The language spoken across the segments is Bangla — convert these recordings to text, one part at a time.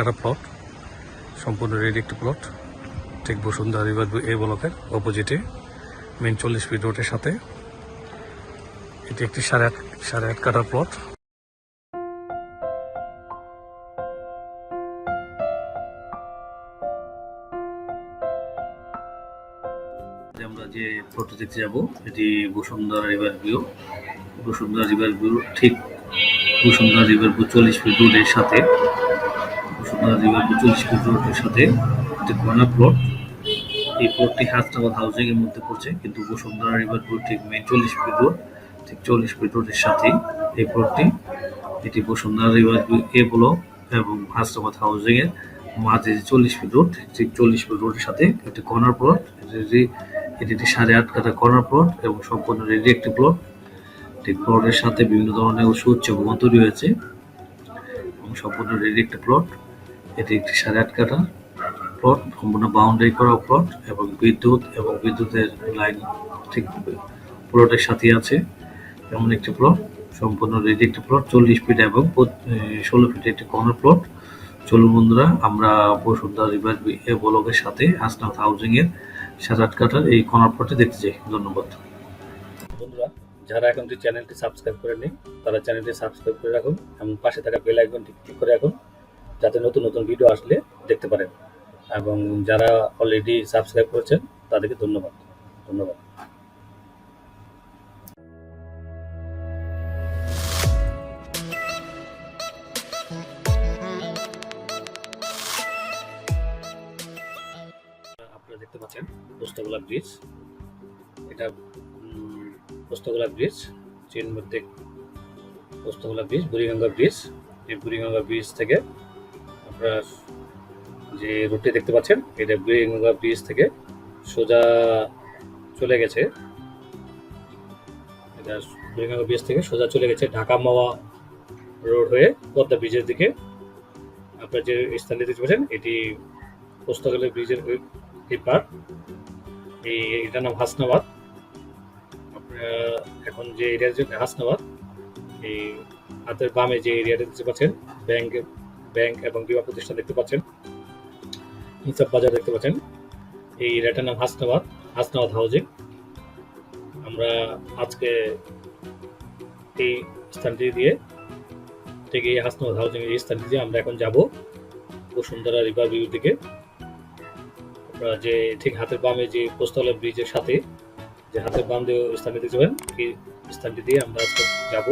কাটা প্লট সম্পূর্ণ রেডি একটি প্লট ঠিক বসুন্ধরা রিভার এ ব্লকের অপোজিটে মেন চল্লিশ ফিট রোডের সাথে। এটি একটি সাড়ে আট সাড়ে আট কাটার প্লট আমরা যে প্লটটি দেখতে যাব, এটি Bashundhara river view Bashundhara river view ঠিক বসুন্ধরা রিভার ভিউ চল্লিশ ফিট রোডের সাথে। রিভার ভিউ চল্লিশ ফিট রোডের সাথে একটি কর্নার প্লট এই প্লটটি হাসনাবাদ হাউজিং এর মধ্যে পড়ছে। কিন্তু বসুন্ধরা রিভার ভিউ ঠিক মেন চল্লিশ ফিট রোড ঠিক চল্লিশ ফিট রোডের সাথেই এই প্লটটি এটি বসুন্ধরা রিভার এ ব্লক এবং হাসনাবাদ হাউজিং এর মাঝে যে চল্লিশ ফিট রোড ঠিক চল্লিশ ফিট রোডের সাথে একটি কর্নার প্লট এটি একটি সাড়ে আট কাঠা কর্নার প্লট এবং সম্পূর্ণ রেডি একটি প্লট ঠিক প্লটের সাথে বিভিন্ন ধরনের সুউচ্চ ভবন তৈরি হয়েছে এবং সম্পূর্ণ রেডি একটি প্লট এটি একটি সাড়ে আট কাঠা প্লট সম্পূর্ণ বাউন্ডারি করা প্লট এবং বিদ্যুৎ এবং বিদ্যুতের লাইন ঠিক প্লটের সাথে আছে। এমন একটি প্লট সম্পূর্ণ রেডি একটি প্লট চল্লিশ ফিট এবং ষোলো ফিট একটি কর্নার প্লট চলুন বন্ধুরা, আমরা বসুন্ধরা রিভার ব্লকের সাথে হাউজিং এর সাত আট কাঠার এই কর্নার প্লটে দেখতে চাই। ধন্যবাদ। বন্ধুরা, যারা এখনটি চ্যানেলটি সাবস্ক্রাইব করে নেই তারা চ্যানেলটি সাবস্ক্রাইব করে রাখুন এবং পাশে থাকা বেল আইকনটি ক্লিক করে রাখুন। যাতে নতুন নতুন ভিডিও আসলে দেখতে পারেন। এবং যারা অলরেডি সাবস্ক্রাইব করেছেন, তাদেরকে ধন্যবাদ। ধন্যবাদ। আপনারা দেখতে পাচ্ছেন পোস্তগোলা ব্রিজ এটা পোস্তগোলা ব্রিজ চীন মধ্যে পোস্তগোলা ব্রিজ বুড়িগঙ্গা ব্রিজ এই বুড়িগঙ্গা ব্রিজ থেকে আপনারা যে রুটটি দেখতে পাচ্ছেন, এটা বুড়িগঙ্গা ব্রিজ থেকে সোজা চলে গেছে। এটা বুড়িগঙ্গা ব্রিজ থেকে সোজা চলে গেছে ঢাকা মাওয়া রোড হয়ে পদ্মা ব্রিজের দিকে। আপনারা যে স্থানটি দেখতে পাচ্ছেন, এটি পোস্তগোলা ব্রিজের ওই- এই এটার নাম হাসনাবাদ। আপনারা এখন যে এরিয়া হাসনাবাদ, এই হাতের বামে যে এরিয়াটা দেখতে পাচ্ছেন ব্যাংক ব্যাংক এবং বিমা প্রতিষ্ঠান দেখতে পাচ্ছেন। হিসাব বাজার দেখতে পাচ্ছেন। এই এরিয়াটার নাম হাসনাবাদ হাসনাবাদ হাউজিং। আমরা আজকে এই স্থানটি দিয়ে থেকে হাসনাবাদ হাউজিং এই স্থানটি দিয়ে আমরা এখন যাব বসুন্ধরা রিভার ভিউর দিকে। আপনারা যে ঠিক হাতের বামে যে পোস্তলা ব্রিজের সাথে, যে হাতের বাম দিয়ে স্থানটি দেখতে পাবেন, এই স্থানটি দিয়ে আমরা আজকে যাব।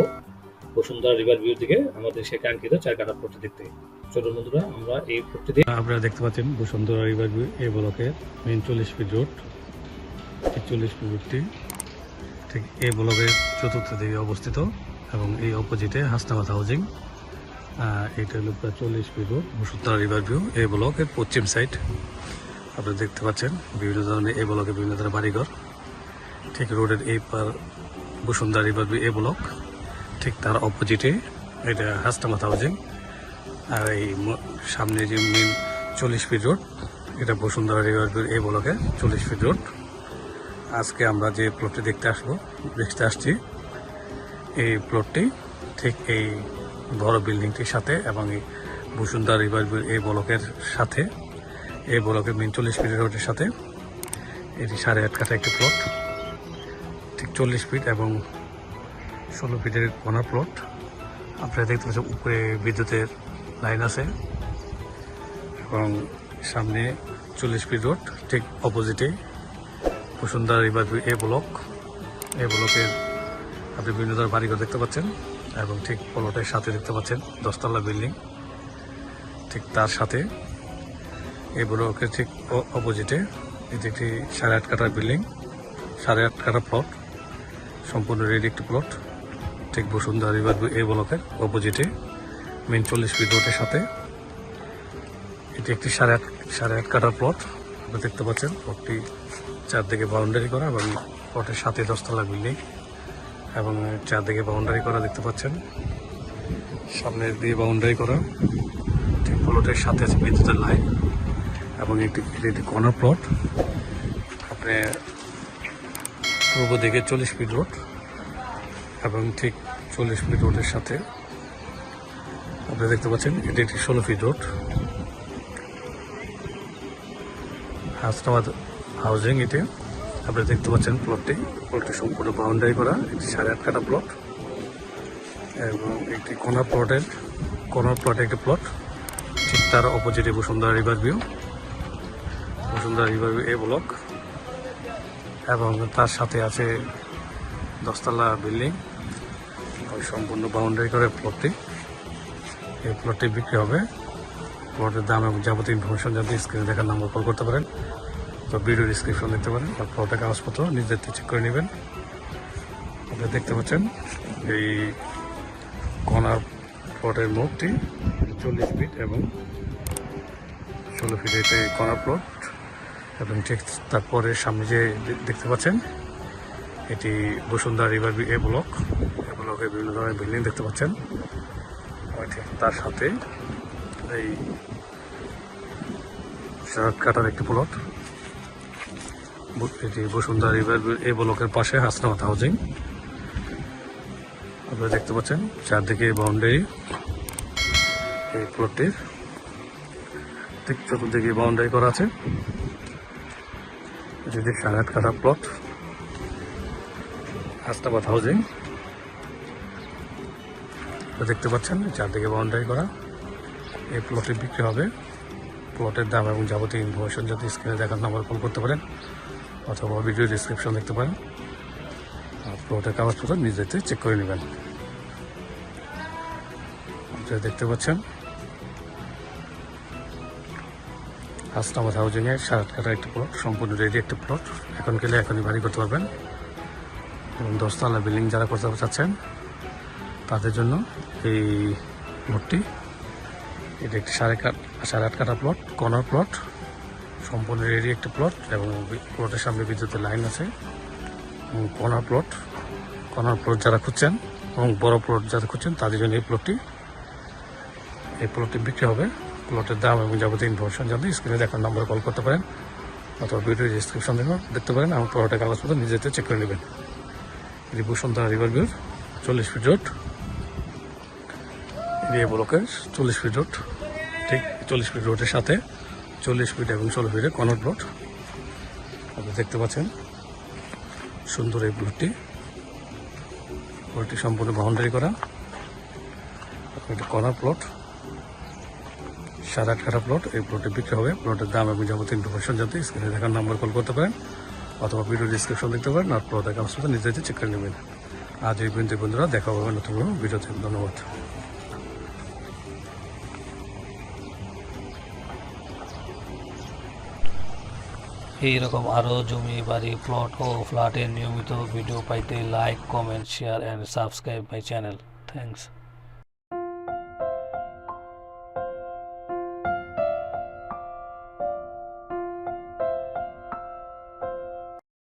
বসুন্ধরা রিভার ভিউর দিকে আমাদের সে কাঙ্ক্ষিত চার কাটা পড়তে দেখতে। চলুন বন্ধুরা, আমরা এই পট্টি দিয়ে আপনারা দেখতে পাচ্ছেন বসুন্ধরা রিভার ভিউ এই ব্লকের মেন চল্লিশ ফিট রোড চল্লিশ ফিট রোডটি ঠিক এই ব্লকের চতুর্থ দিকে অবস্থিত এবং এই অপোজিটে হাসনাবাদ হাউজিং এইটা হলো প্রায় চল্লিশ feet road Bashundhara river view এই ব্লকের পশ্চিম সাইড আপনারা দেখতে পাচ্ছেন বিভিন্ন ধরনের এই ব্লকে বিভিন্ন ধরনের বাড়িঘর। ঠিক রোডের এই পার Bashundhara river view A block. ঠিক তার অপোজিটে এটা হাসনাবাদ হাউজিং আর এই সামনে যে মেন চল্লিশ ফিট রোড এটা বসুন্ধরা রিভার ভিউ এ ব্লকে চল্লিশ ফিট রোড আজকে আমরা যে প্লটটি দেখতে আসব, দেখতে আসছি, এই প্লটটি ঠিক এই বড় বিল্ডিংটির সাথে এবং এই বসুন্ধরা রিভার এই ব্লকের সাথে। এই ব্লকের মেন চল্লিশ ফিট রোডের সাথে। এটি সাড়ে আট কাঠা একটি প্লট ঠিক চল্লিশ ফিট এবং ষোলো ফিটের কর্নার প্লট আপনারা দেখতে পাচ্ছেন উপরে বিদ্যুতের লাইন আছে। এবং সামনে চল্লিশ ফিট রোড ঠিক অপোজিটে Bashundhara river A block A ব্লকের আপনি বিভিন্ন ধরনের বাড়িঘর দেখতে পাচ্ছেন এবং ঠিক প্লটের সাথে দেখতে পাচ্ছেন দশতলা বিল্ডিং ঠিক তার সাথে এই ব্লকের ঠিক অপোজিটে এটি একটি সাড়ে আট কাটার বিল্ডিং সাড়ে আট কাঠা প্লট সম্পূর্ণ রেডি একটি প্লট ঠিক বসুন্ধরা রিভার এই ব্লকের অপোজিটে মেন চল্লিশ ফিট রোডের সাথে। এটি একটি সাড়ে আট সাড়ে আট কাঠার প্লট আপনি দেখতে পাচ্ছেন প্লটটি চারদিকে বাউন্ডারি করা এবং প্লটের সাথে দশতলা বিল্ডিং এবং চারদিকে বাউন্ডারি করা দেখতে পাচ্ছেন। সামনের দিয়ে বাউন্ডারি করা, ঠিক প্লটের সাথে আছে বিদ্যুতের লাইন এবং একটি একটি কর্নার প্লট আপনি পূর্ব দিকে চল্লিশ ফিট রোড এবং ঠিক চল্লিশ ফিট রোডের সাথে। আপনি দেখতে পাচ্ছেন, এটি একটি ষোলো ফিট রোড। হাসনাবাদ হাউজিং এটি। আপনি দেখতে পাচ্ছেন প্লটটি প্লটটি সম্পূর্ণ বাউন্ডারি করা, একটি সাড়ে আট কাটা প্লট এবং একটি কোনা প্লটের কোনা প্লটে একটি প্লট ঠিক তার অপোজিটে Bashundhara river view Bashundhara river view A block এবং তার সাথে আছে দশতলা বিল্ডিং সম্পূর্ণ বাউন্ডারি করে প্লটটি এই প্লটটি বিক্রি হবে। প্লটের দাম এবং যাবতীয় ইনফরমেশন জানতে স্ক্রিনে দেখার নাম্বার কল করতে পারেন তো ভিডিও ডিসক্রিপশন দেখতে পারেন বা প্লটের কাগজপত্র নিজের চেক করে নেবেন। আপনি দেখতে পাচ্ছেন এই কর্নার প্লটের মুখটি চল্লিশ ফিট এবং ষোলো ফিট এটা কর্নার প্লট এবং ঠিক তারপরে সামনে যে দেখতে পাচ্ছেন এটি বসুন্ধরা রিভার এ ব্লক ব্লকে বিভিন্ন ধরনের বিল্ডিং দেখতে পাচ্ছেন। তার সাথে এই কাটার একটি প্লট এটি বসুন্ধরা রিভার এ ব্লকের পাশে হাসনাবাদ হাউজিং আপনারা দেখতে পাচ্ছেন চারদিকে বাউন্ডারি এই প্লটটির ঠিক চতুর্দিকে বাউন্ডারি করা আছে। এটি আট কাঠা প্লট হাসনাবাদ হাউজিং দেখতে পাচ্ছেন চারদিকে বাউন্ডারি করা। এই প্লটে বিক্রি হবে। প্লটের দাম এবং যাবতীয় ইনফরমেশন যদি স্ক্রিনে দেখার নাম্বার কল করতে পারেন অথবা ভিডিও ডিসক্রিপশন দেখতে পারেন। আর প্লটের কাগজপত্র নিজেতে চেক করে নেবেন। দেখতে পাচ্ছেন হাসনাবাদ হাউজিংয়ে সাত কাটা একটি প্লট সম্পূর্ণ রেডি একটি প্লট এখন গেলে এখনই বাড়ি করতে পারবেন। এবং দশতলা বিল্ডিং যারা করতে চাচ্ছেন তাদের জন্য এই প্লটটি এটা একটি সাড়ে কাট সাড়ে আট কাটা প্লট কর্নার প্লট সম্পূর্ণ রেডি একটি প্লট এবং প্লটের সামনে বিদ্যুতের লাইন আছে। এবং কর্নার প্লট কর্নার প্লট যারা খুঁজছেন এবং বড় প্লট যারা খুঁজছেন, তাদের জন্য এই প্লটটি এই প্লটটি বিক্রি হবে। প্লটের দাম এবং যাবতীয় ইনফরমেশন জানতে স্ক্রিনে দেখার নাম্বার কল করতে পারেন অথবা ভিডিও ডিসক্রিপশন দেখতে পারেন। এবং প্লটের কাগজপত্র নিজেতে চেক করে নেবেন। এটি বসুন্ধরা রিভার ভিউর, চল্লিশ ফিট রোড এরিয়া ব্লকের চল্লিশ ফিট রোড। ঠিক, চল্লিশ ফিট রোডের সাথে চল্লিশ ফিট এবং ষোলো ফিটের কর্নার প্লট আপনি দেখতে পাচ্ছেন, সুন্দর এই প্লটটি প্লটটি সম্পূর্ণ বাউন্ডারি করা। একটি কর্নার প্লট সাত আট প্লট এই প্লটে বিক্রি হবে। প্লটের দাম এবং যাবতীয় ইনফরমেশন জানতে স্ক্রিনে দেখার নাম্বার কল করতে পারেন, অথবা ভিডিও ডিসক্রিপশন দেখতে পারেন, আর প্লটের কাগজপত্র নিজে চেক করে নেবেন। আজ এই পর্যন্ত বন্ধুরা, দেখা হবে নতুন ভিডিওতে ধন্যবাদ। এই আরও জমি বাড়ি প্লট ও ফ্ল্যাটের নিয়মিত ভিডিও পাইতে like comment share and subscribe my channel thanks